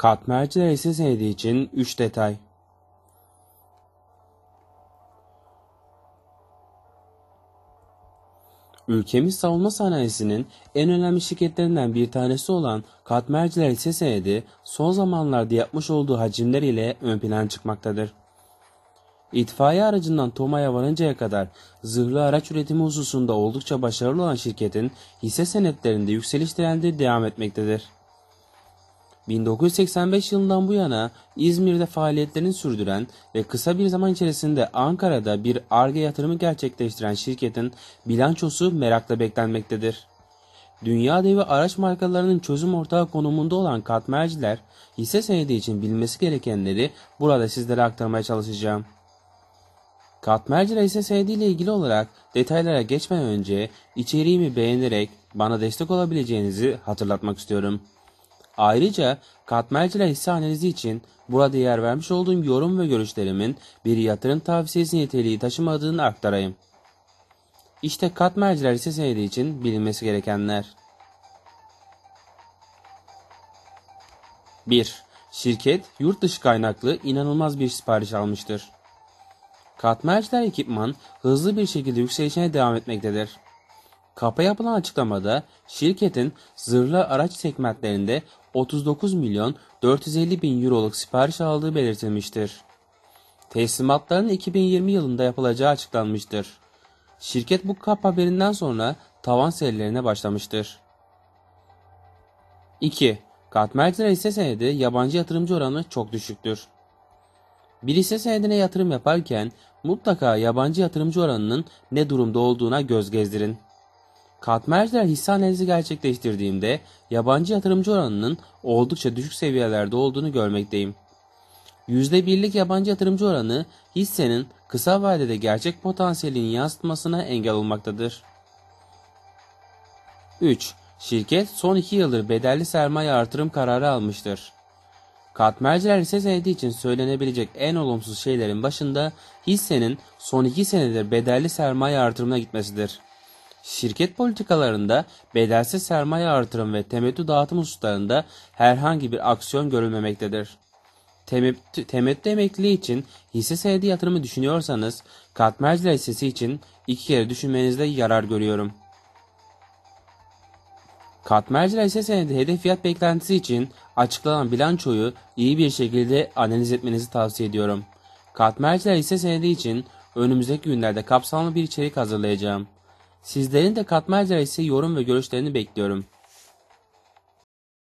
Katmerciler hisse senedi için 3 detay. Ülkemiz savunma sanayisinin en önemli şirketlerinden bir tanesi olan Katmerciler hisse senedi son zamanlarda yapmış olduğu hacimler ile ön plana çıkmaktadır. İtfaiye aracından TOMA'ya varıncaya kadar zırhlı araç üretimi hususunda oldukça başarılı olan şirketin hisse senetlerinde yükseliş trendi devam etmektedir. 1985 yılından bu yana İzmir'de faaliyetlerini sürdüren ve kısa bir zaman içerisinde Ankara'da bir ARGE yatırımı gerçekleştiren şirketin bilançosu merakla beklenmektedir. Dünya devi araç markalarının çözüm ortağı konumunda olan katmerciler hisse senedi için bilmesi gerekenleri burada sizlere aktarmaya çalışacağım. Katmerciler hisse senedi ile ilgili olarak detaylara geçmeden önce içeriğimi beğenerek bana destek olabileceğinizi hatırlatmak istiyorum. Ayrıca katmerciler hisse analizi için burada yer vermiş olduğum yorum ve görüşlerimin bir yatırım tavsiyesi niteliği taşımadığını aktarayım. İşte katmerciler hisse senedi için bilinmesi gerekenler. 1. Şirket yurt dışı kaynaklı inanılmaz bir sipariş almıştır. Katmerciler ekipman hızlı bir şekilde yükselişine devam etmektedir. Kapa yapılan açıklamada şirketin zırhlı araç segmentlerinde 39 milyon 450 bin euroluk sipariş aldığı belirtilmiştir. Teslimatların 2020 yılında yapılacağı açıklanmıştır. Şirket bu kap haberinden sonra tavan serilerine başlamıştır. 2. Katmerciler hisse senedi yabancı yatırımcı oranı çok düşüktür. Bir hisse senedine yatırım yaparken mutlaka yabancı yatırımcı oranının ne durumda olduğuna göz gezdirin. Katmerciler hisse analizi gerçekleştirdiğimde yabancı yatırımcı oranının oldukça düşük seviyelerde olduğunu görmekteyim. %1'lik yabancı yatırımcı oranı hissenin kısa vadede gerçek potansiyelini yansıtmasına engel olmaktadır. 3. Şirket son 2 yıldır bedelli sermaye artırım kararı almıştır. Katmerciler hisse senedi için söylenebilecek en olumsuz şeylerin başında hissenin son 2 senedir bedelli sermaye artırımına gitmesidir. Şirket politikalarında bedelsiz sermaye artırım ve temettü dağıtım hususlarında herhangi bir aksiyon görülmemektedir. Temettü, temettü emekliliği için hisse senedi yatırımı düşünüyorsanız katmerciler hissesi için iki kere düşünmenizde yarar görüyorum. Katmerciler hisse senedi hedef fiyat beklentisi için açıklanan bilançoyu iyi bir şekilde analiz etmenizi tavsiye ediyorum. Katmerciler hisse senedi için önümüzdeki günlerde kapsamlı bir içerik hazırlayacağım. Sizlerin de katmerciler hisse yorum ve görüşlerini bekliyorum.